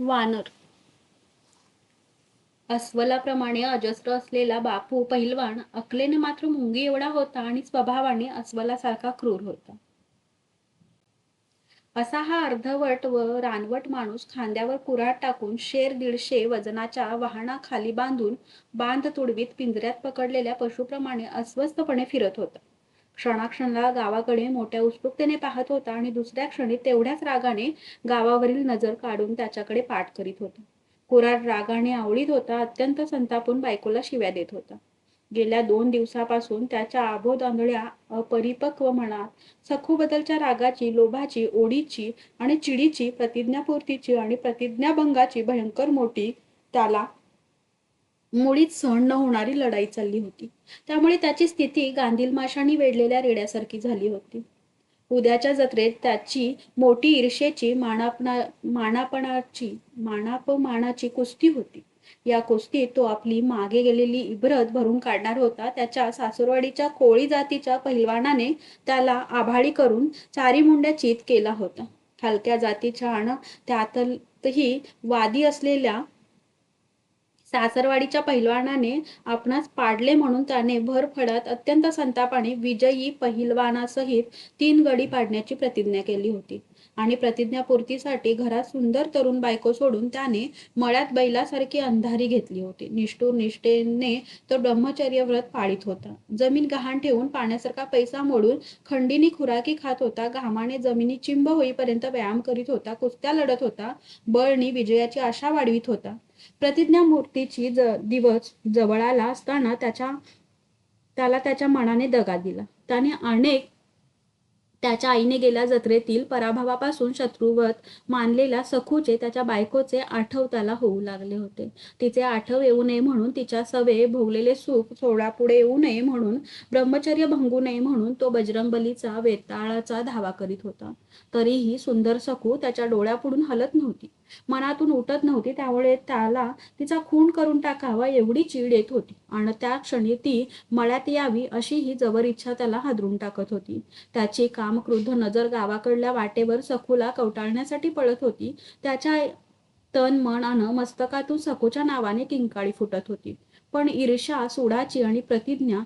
वानर. अस्वलाप्रमाणे अजस्त्र असलेला बापू पहिलवान अकलेने मात्र मुंगी एवढा होता आणि स्वभावाने अस्वलासारखा क्रूर होता. असा हा अर्धवट व रानवट माणूस खांद्यावर कुऱ्हाड टाकून शेर दीडशे वजनाच्या वाहनाखाली बांधून बांध तुडवीत पिंजऱ्यात पकडलेल्या पशुप्रमाणे अस्वस्थपणे फिरत होता. क्षणाक्षणाला गावाकडे मोठ्या उत्सुकतेने पाहत होता आणि दुसऱ्या क्षणी तेवढ्याच रागाने गावावरील नजर काढून त्याच्याकडे पाठ करीत होता. कुरार रागाने आवळीत होता अत्यंत संतापून बायकोला शिव्या देत होता. गेल्या दोन दिवसापासून त्याच्या आबोध आंधळ्या अपरिपक्व मनात सखूबद्दलच्या रागाची लोभाची ओढीची आणि चिडीची प्रतिज्ञापूर्तीची आणि प्रतिज्ञाभंगाची भयंकर मोठी त्याला मुळीच सहन न होणारी लढाई चालली होती. त्यामुळे त्याची स्थिती गांधील माशांनी वेढलेल्या रेड्यासारखी झाली होती. उद्याच्या जत्रेत त्याची मोठी ईर्षेची मानापना मानापणाची मानापमानाची कुस्ती होती. या कुस्तीत तो आपली मागे गेलेली इब्रत भरून काढणार होता. त्याच्या सासूरवाडीच्या कोळी जातीच्या पहिलवानाने त्याला आभाळी करून चारी मुंड्या चित केला होता. हलक्या जातीच्या आणि त्यातही वादी असलेल्या सासरवाडीच्या पहिलवानाने आपणास पाडले म्हणून त्याने भर फडात अत्यंत संतापाने विजयी पहिलवानासहित तीन गडी पाडण्याची प्रतिज्ञा केली होती. आणि प्रतिज्ञापूर्तीसाठी घरात सुंदर तरुण बायको सोडून त्याने मळ्यात बैलासारखी अंधारी घेतली होती. निष्ठूर निष्ठेने तो ब्रह्मचर्य व्रत पाळीत होता. जमीन गहाण ठेवून पाण्यासारखा पैसा मोडून खंडीनी खुराकी खात होता. घामाने जमिनी चिंब होईपर्यंत व्यायाम करीत होता. कुस्त्या लढत होता. बळणी विजयाची आशा वाढवित होता. प्रतिज्ञा मूर्तीची ज दिवस जवळ आला असताना त्याच्या त्याला त्याच्या मनाने दगा दिला. त्याने अनेक त्याच्या आईने गेल्या जत्रेतील पराभवापासून शत्रुवत मानलेल्या सखूचे त्याच्या बायकोचे आठव त्याला होऊ लागले होते. तिचे आठव येऊ नये म्हणून तिच्या सवे भोगलेले सुख सोळापुढे येऊ नये म्हणून ब्रह्मचर्य भंगू नये म्हणून तो बजरंगबलीचा वेताळाचा धावा करीत होता. तरीही सुंदर सखू त्याच्या डोळ्यापुढून हलत नव्हती. मनातून उठत नव्हती. त्यामुळे त्याला तिचा खून करून टाकावा एवढी चीड येत होती आणि त्या क्षणी ती मळ्यात यावी अशी ही जबर इच्छा त्याला हादरून टाकत होती. त्याची काम कामक्रुद्ध नजर गावाकडल्या वाटेवर सखूला कवटाळण्यासाठी पळत होती. त्याच्या तन मन अन मस्तकातून सखूच्या नावाने किंकाळी फुटत होती. पण ईर्षा सुडाची आणि प्रतिज्ञा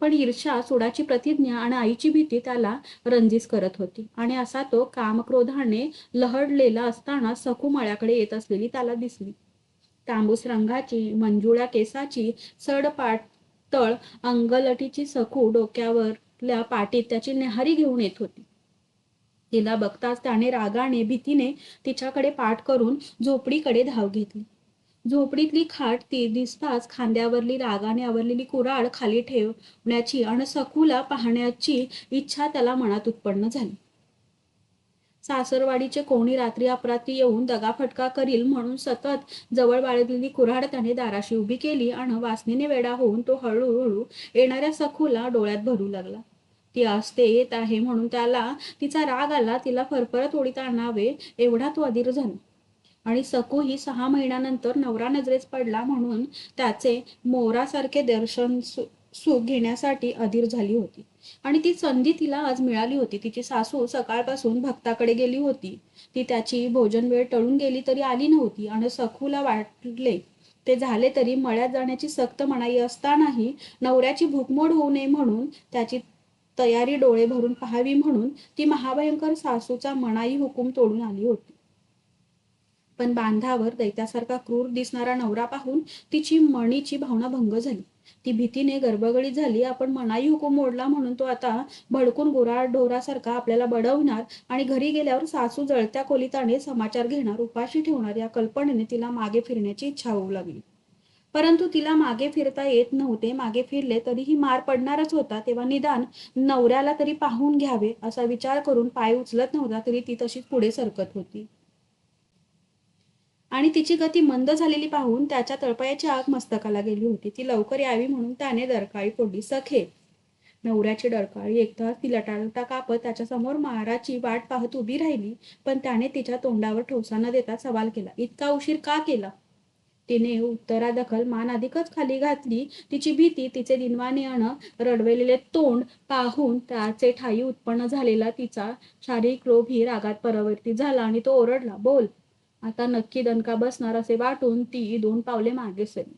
पण ईर्षा सुडाची प्रतिज्ञा आणि आईची भीती त्याला रंजीस करत होती. आणि असा तो कामक्रोधाने लहडलेला असताना सखू मळ्याकडे येत असलेली त्याला दिसली. तांबूस रंगाची मंजुळ्या केसाची सडपाट तळ अंगलटीची सखू डोक्यावर डोक्यावरल्या पाटीत त्याची नेहारी घेऊन येत होती. तिला बघताच त्याने रागाने भीतीने तिच्याकडे पाठ करून झोपडीकडे धाव घेतली. झोपडीतली खाट ती दिसताच खांद्यावरली रागाने आवरलेली कुराड खाली ठेवण्याची आणि सखूला पाहण्याची इच्छा त्याला मनात उत्पन्न झाली. सासरवाडीचे कोणी रात्री अपरात्री येऊन दगाफटका करील म्हणून सतत जवळ बाळगलेली कुऱ्हाड त्याने दाराशी उभी केली आणि वासनीने वेडा होऊन तो हळूहळू येणाऱ्या सखूला डोळ्यात भरू लागला. ती असते येत आहे म्हणून त्याला तिचा राग आला तिला फरफरत ओढीत आणावे एवढा तो अधीर झाला. आणि सकू ही सहा महिन्यानंतर नवरा नजरेस पडला म्हणून त्याचे मोरासारखे दर्शन सुख घेण्यासाठी अधीर झाली होती. आणि ती संधी तिला आज मिळाली होती. तिची सासू सकाळपासून भक्ताकडे गेली होती. ती त्याची भोजन वेळ टळून गेली तरी आली नव्हती. आणि सखूला वाटले ते झाले तरी मळ्यात जाण्याची सक्त मनाई असतानाही नवऱ्याची भूकमोड होऊ नये म्हणून त्याची तयारी डोळे भरून पाहावी म्हणून ती महाभयंकर सासूचा मनाई हुकूम तोडून आली होती. पण बांधावर दैत्यासारखा क्रूर दिसणारा नवरा पाहून तिची मणीची भावना भंग झाली. ती भीतीने गर्भगळीत झाली. आपण मनाई हुकूम मोडला म्हणून तो आता भडकून गुरा ढोरासारखा आपल्याला बडवणार आणि घरी गेल्यावर सासू जळत्या खोलीताने समाचार घेणार उपाशी ठेवणार या कल्पनेने तिला मागे फिरण्याची इच्छा होऊ लागली. परंतु तिला मागे फिरता येत नव्हते. मागे फिरले तरीही मार पडणारच होता. तेव्हा निदान नवऱ्याला तरी पाहून घ्यावे असा विचार करून पाय उचलत नव्हता तरी ती तशीच पुढे सरकत होती. आणि तिची गती मंद झालेली पाहून त्याच्या तळपायाची आग मस्तकाला गेली होती. ती लवकर यावी म्हणून त्याने दरकाळी फोडली. सखे! नवऱ्याची डरकाळी. एकदा ती लटालटा कापत त्याच्यासमोर माराची वाट पाहत उभी राहिली पण त्याने तिच्या तोंडावर ठोसा न देता सवाल केला. इतका उशीर का केला? तिने उत्तरादखल मान अधिकच खाली घातली. तिची भीती तिचे दिनवाने अण रडवेलेले तोंड पाहून त्याचे ठाई उत्पन्न झालेला तिचा शारीरिक लोभ ही रागात परावर्तित झाला आणि तो ओरडला बोल आता नक्की दणका बसणार असे वाटून ती दोन पावले मागे सरली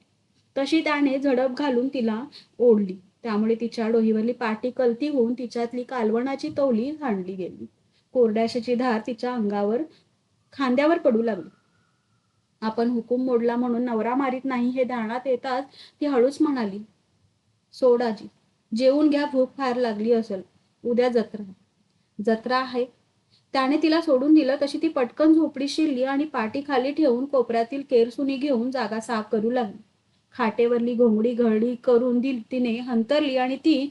तशी त्याने झडप घालून तिला ओढली. त्यामुळे तिच्या डोहीवरली पाटी कलती होऊन तिच्यातली कालवणाची तवली सांडली गेली. कोरड्याशाची धार तिच्या अंगावर खांद्यावर पडू लागली. आपण हुकूम मोडला म्हणून नवरा मारीत नाही हे ध्यानात येताच ती हळूच म्हणाली सोडाजी जेवून घ्या भूक फार लागली असेल. उद्या जत्रा जत्रा आहे? त्याने तिला सोडून दिलं तशी ती पटकन झोपडी शिरली आणि पाठी खाली ठेवून कोपऱ्यातील केरसुनी घेऊन जागा साफ करू लागली. खाटेवरली घोंगडी घडी करून दिल तिने हंतरली आणि ती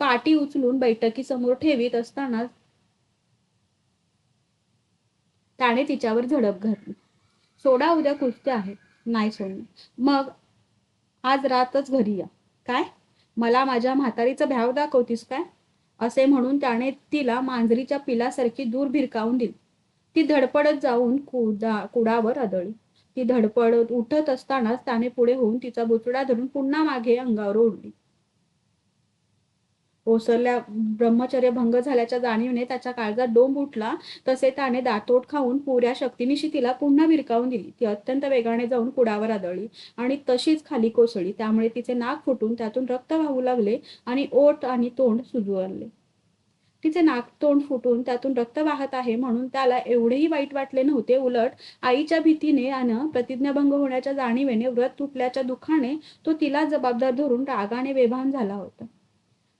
पाटी उचलून बैठकीसमोर ठेवीत असताना त्याने तिच्यावर झडप घातली. सोडा उद्या कुस्त्या आहेत. नाही सोडणार. मग आज रातच घरी या. काय? मला माझ्या म्हातारीचं भ्याव दाखवतीस काय? असे म्हणून त्याने तिला मांजरीच्या पिलासारखी दूर भिरकावून दिली. ती धडपडत जाऊन कुडा कुडावर आदळली. ती धडपडत उठत असतानाच त्याने पुढे होऊन तिचा बुचडा धरून पुन्हा मागे अंगावर ओढली. ओसरल्या ब्रह्मचर्य भंग झाल्याच्या जाणीवने त्याच्या काळजात डोंब उठला. तसे त्याने दातोट खाऊन पुऱ्या शक्तीनिशी तिला पुन्हा भिरकावून दिली. ती अत्यंत वेगाने जाऊन कुडावर आदळली आणि तशीच खाली कोसळली. त्यामुळे तिचे नाक फुटून त्यातून रक्त वाहू लागले आणि ओठ आणि तोंड सुजवले. तिचे नाक तोंड फुटून त्यातून रक्त वाहत आहे म्हणून त्याला एवढेही वाईट वाटले नव्हते. उलट आईच्या भीतीने आणि प्रतिज्ञाभंग होण्याच्या जाणीवेने व्रत तुटल्याच्या दुःखाने तो तिला जबाबदार धरून रागाने बेभान झाला होता.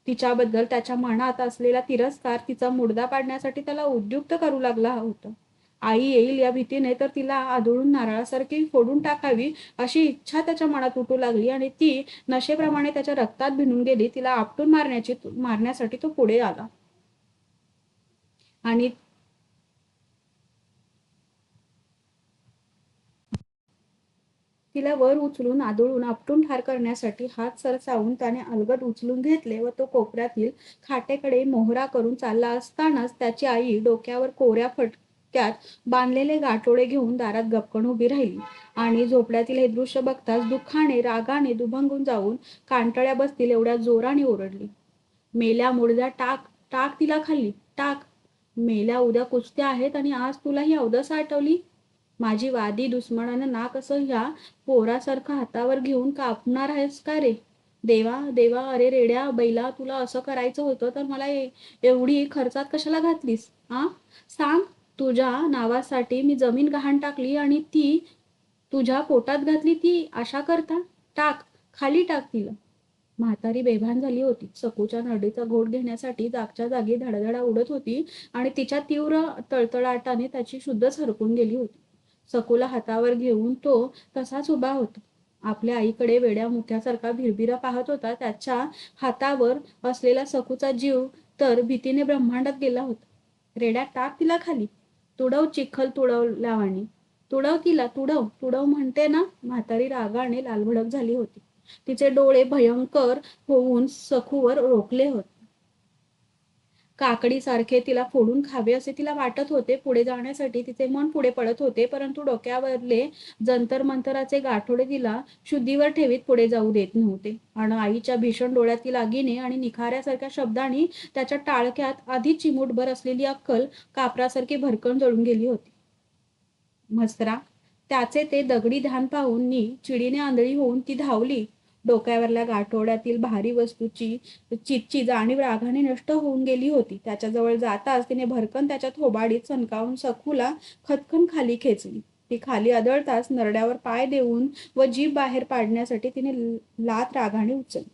तिच्याबद्दल त्याच्या मनात असलेला तिरस्कार तिचा मुडदा पाडण्यासाठी त्याला उद्युक्त करू लागला होता. आई येईल या भीतीने तर तिला आदळून नारळासारखी फोडून टाकावी अशी इच्छा त्याच्या मनात उठू लागली आणि ती नशेप्रमाणे त्याच्या रक्तात भिनून गेली. तिला आपटून मारण्याची मारण्यासाठी तो पुढे आला. आणि तिला वर उचलून आदळून आपटून ठार करण्यासाठी हात सरसावून त्याने अलगद उचलून घेतले व तो कोपऱ्यातील खाटेकडे मोहरा करून चालला असतानाच त्याची आई डोक्यावर कोऱ्या फटक्यात बांधलेले गाठोडे घेऊन दारात गपकन उभी राहिली आणि झोपड्यातील हे दृश्य बघताच दुःखाने रागाने दुभंगून जाऊन कांटळ्या बसतील एवढ्या जोराने ओरडली. मेल्या मुडद्या टाक टाक तिला खाल्ली टाक. मेल्या उद्या कुस्त्या आहेत आणि आज तुला ही अवदस आठवली? माझी वादी दुश्मनानं नाक असं ह्या पोरासारखं हातावर घेऊन कापणार आहेस का रे? देवा देवा अरे रेड्या बैला तुला असं करायचं होतं तर मला एवढी खर्चात कशाला घातलीस हा सांग तुझ्या नावासाठी मी जमीन गहाण टाकली आणि ती तुझ्या पोटात घातली ती आशा करता? टाक खाली टाक तिला. म्हातारी बेभान झाली होती. सकूच्या नडीचा घोट घेण्यासाठी जागच्या जागी धडाधडा उडत होती आणि तिच्या तीव्र तळतळाटाने त्याची शुद्धच हरकून गेली होती. सकुला हातावर घेऊन तो तसाच उभा होता. आपल्या आईकडे वेड्या मुठ्यासारखा भिरभिरा पाहत होता. त्याच्या हातावर असलेला सकूचा जीव तर भीतीने ब्रह्मांडात गेला होता. रेड्या टाक तिला खाली. तुडव चिखल तुडव लावाणी तुडव तिला तुडव तुडव म्हणते ना म्हातारी रागाने लालभडक झाली होती. तिचे डोळे भयंकर होऊन सखूवर रोखले होते. काकडीसारखे तिला फोडून खावे असे तिला वाटत होते. पुढे जाण्यासाठी तिचे मन पुढे पडत होते परंतु डोक्यावरले जंतर मंतराचे गाठोडे तिला शुद्धीवर ठेवीत पुढे जाऊ देत नव्हते. आणि आईच्या भीषण डोळ्यातील आगीने आणि निखाऱ्यासारख्या शब्दांनी त्याच्या टाळक्यात आधीच चिमूटभर असलेली अक्कल कापरासारखी भरकण जळून गेली होती. म्हसरा त्याचे ते दगडी ध्यान पाहून नी चिडीने आंधळी होऊन ती धावली. डोक्यावरल्या गाठोड्यातील भारी वस्तूची चितची जाणीव रागाने नष्ट होऊन गेली होती. त्याच्याजवळ जाताच तिने भरकन त्याच्या थोबाडीत सणकावून सखूला खतखन खाली खेचली. ती खाली आदळताच नरड्यावर पाय देऊन व जीभ बाहेर पाडण्यासाठी तिने लात रागाने उचलली.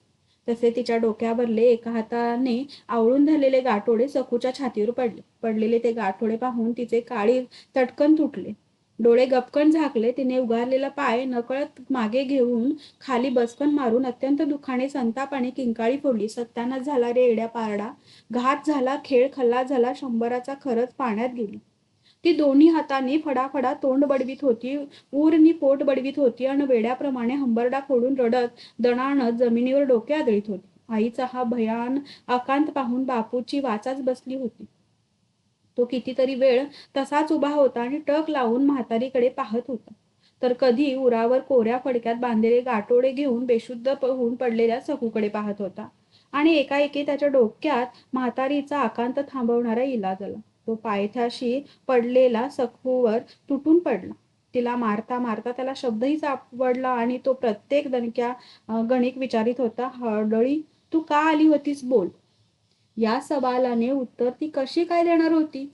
तसे तिच्या डोक्यावरले एका हाताने आवळून धरलेले गाठोडे सखूच्या छातीवर पडले. पडलेले ते गाठोडे पाहून तिचे काळी तटकन तुटले. डोळे गपकन झाकले. तिने उगारलेला पाय नकळत मागे घेऊन खाली बसकन मारून अत्यंत दुःखाने संतापाने किंकाळी फोडली. सत्यानाच झाला रे एड्या पारडा. घात झाला खेळ खल्ला झाला शंभराचा खरंच पाण्यात गेली. ती दोन्ही हातांनी फडाफडा तोंड बडवीत होती ऊरनी पोट बडवीत होती आणि वेड्याप्रमाणे हंबरडा फोडून रडत दणाणत जमिनीवर डोके आदळीत होती. आईचा हा भयान आकांत पाहून बापूची वाचाच बसली होती. तो कितीतरी वेळ तसाच उभा होता आणि टक लावून म्हातारीकडे पाहत होता. तर कधी उरावर कोऱ्या फडक्यात बांधलेले गाठोडे घेऊन बेशुद्ध होऊन पडलेल्या सकूकडे पाहत होता. आणि एकाएकी त्याच्या डोक्यात म्हातारीचा आकांत थांबवणारा इलाज आला. तो पायथ्याशी पडलेला सखूवर तुटून पडला. तिला मारता मारता त्याला शब्दही सापडला आणि तो प्रत्येक दणक्या गणिक विचारित होता हळदळी तू का आली होतीस? बोल. या सवालाने उत्तर ती कशी काय देणार होती?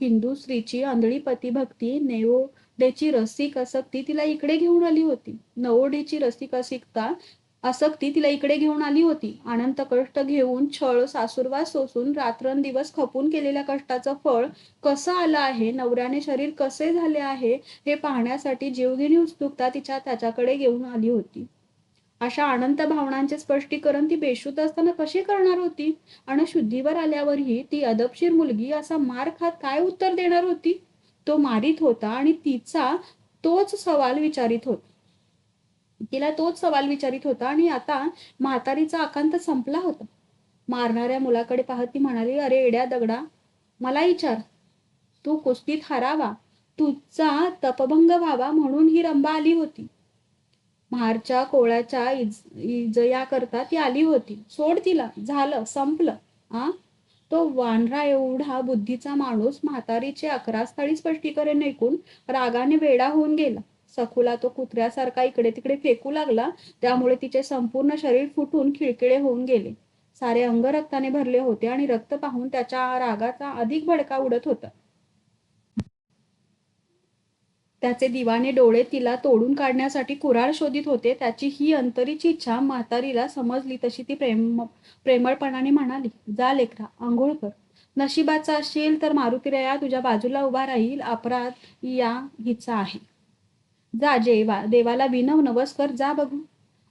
हिंदू स्त्रीची आंधळी पतिभक्ती नेवोडेची रसिक आसक्ती तिला इकडे घेऊन आली होती. नवोडेची रसिक असिकता आसक्ती तिला इकडे घेऊन आली होती. अनंत कष्ट घेऊन छळ सासुरवास सोसून रात्रंदिवस खपून केलेल्या कष्टाचं फळ कसं आलं आहे? नवऱ्याने शरीर कसे झाले आहे? हे पाहण्यासाठी जीवघेणी उत्सुकता तिच्या त्याच्याकडे घेऊन आली होती. अशा अनंत भावनांचे स्पष्टीकरण ती बेशुद्ध असताना कशी करणार होती? आणि शुद्धीवर आल्यावरही ती अदबशीर मुलगी असा मार खात काय उत्तर देणार होती? तो मारित होता आणि तिचा तोच सवाल विचारित होता तिला तोच सवाल विचारित होता आणि आता म्हातारीचा आकांत संपला होता. मारणाऱ्या मुलाकडे पाहत ती म्हणाली अरे एड्या दगडा मला विचार. तू कुस्तीत हरावा. तुझा तपभंग व्हावा म्हणून ही रंबा आली होती. मारच्या कोळ्याच्या इज इजयाकरता ती आली होती. सोड तिला. झालं. संपलं. आ? तो वानरा एवढा बुद्धीचा माणूस म्हातारीचे अकरा स्थळी स्पष्टीकरण ऐकून रागाने वेडा होऊन गेला. सखूला तो कुत्र्यासारखा इकडे तिकडे फेकू लागला. त्यामुळे तिचे संपूर्ण शरीर फुटून खिळखिळे होऊन गेले. सारे अंग रक्ताने भरले होते आणि रक्त पाहून त्याच्या रागाचा अधिक भडका उडत होता. त्याचे दिवाने डोळे तिला तोडून काढण्यासाठी कुराळ शोधित होते. त्याची ही अंतरीची इच्छा म्हातारीला समजली तशी ती प्रेम प्रेमळपणाने म्हणाली जा लेकरा आंघोळ कर. नशिबाचा असेल तर मारुतीरया तुझ्या बाजूला उभा राहील अपराध या हिचा आहे. जा जेवा देवाला विनव नवस कर जा बघू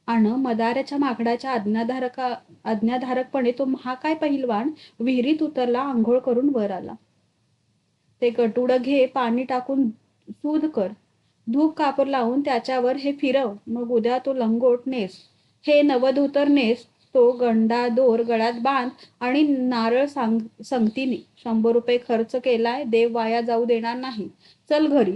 आणि मदाराच्या माकडाच्या आज्ञाधारका आज्ञाधारकपणे तो महाकाय पहिलवान विहिरीत उतरला आंघोळ करून वर आला. ते कटुड घे पाणी टाकून सूद कर. धूप कापर लावून त्याच्यावर हे फिरव. मग उद्या तो लंगोट नेस. हे नवधोतर नेस. तो गंडा दोर गळ्यात बांध आणि नारळ सांग संगतीने शंभर रुपये खर्च केलाय. देव वाया जाऊ देणार नाही. चल घरी.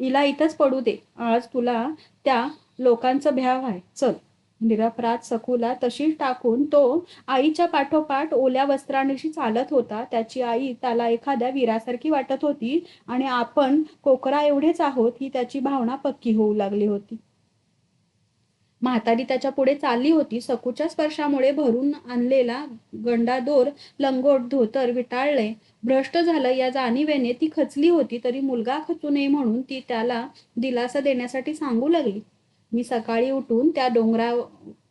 हिला इथंच पडू दे. आज तुला त्या लोकांचं भ्याव आहे. चल. म्हणजे निरपराध सखूला तशीच टाकून तो आईच्या पाठोपाठ ओल्या वस्त्रांशी चालत होता. त्याची आई त्याला एखाद्या वीरासारखी वाटत होती आणि आपण कोकरा एवढेच आहोत ही त्याची भावना पक्की होऊ लागली होती. म्हातारी त्याच्या पुढे चालली होती. सकूच्या स्पर्शामुळे भरून आणलेला गंडादोर लंगोट धोतर विटाळले. भ्रष्ट झालं या जाणीवेने ती खचली होती तरी मुलगा खचू नये म्हणून ती त्याला दिलासा देण्यासाठी सांगू लागली. मी सकाळी उठून त्या डोंगरा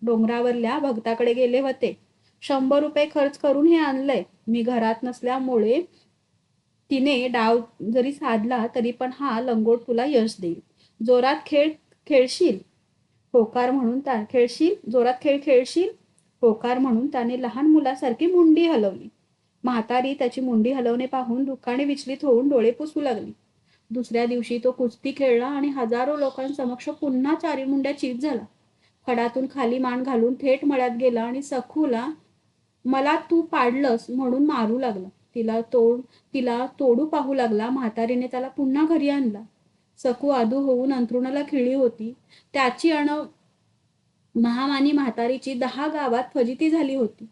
डोंगरावरल्या भक्ताकडे गेले होते. शंभर रुपये खर्च करून हे आणलंय. मी घरात नसल्यामुळे तिने डाव जरी साधला तरी पण हा लंगोट तुला यश देईल. जोरात खेळ खेळशील? होकार म्हणून त्या खेळशील? जोरात खेळ खेळशील? होकार म्हणून त्याने लहान मुलासारखी मुंडी हलवली. म्हातारी त्याची मुंडी हलवणे पाहून दुःखाने विचलित होऊन डोळे पुसू लागली. दुसऱ्या दिवशी तो कुस्ती खेळला आणि हजारो लोकांसमक्ष पुन्हा चारी मुंड्या चीज झाला. खडातून खाली मान घालून थेट मळ्यात गेला आणि सखूला मला तू पाडलंस म्हणून मारू लागला. तिला तोड तिला तोडू पाहू लागला. म्हातारीने त्याला पुन्हा घरी आणला. सकू आदू होऊन अंथरुणाला खिळली होती. त्याची अण महामानी म्हातारीची दहा गावात फजिती झाली होती.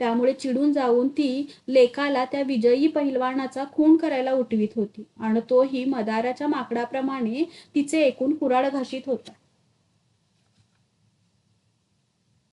त्यामुळे चिडून जाऊन ती लेकाला त्या विजयी पहिलवानाचा खून करायला उठवीत होती. आणि तोही मदाराच्या माकडाप्रमाणे तिचे एकूण कुराड घाशीत होता.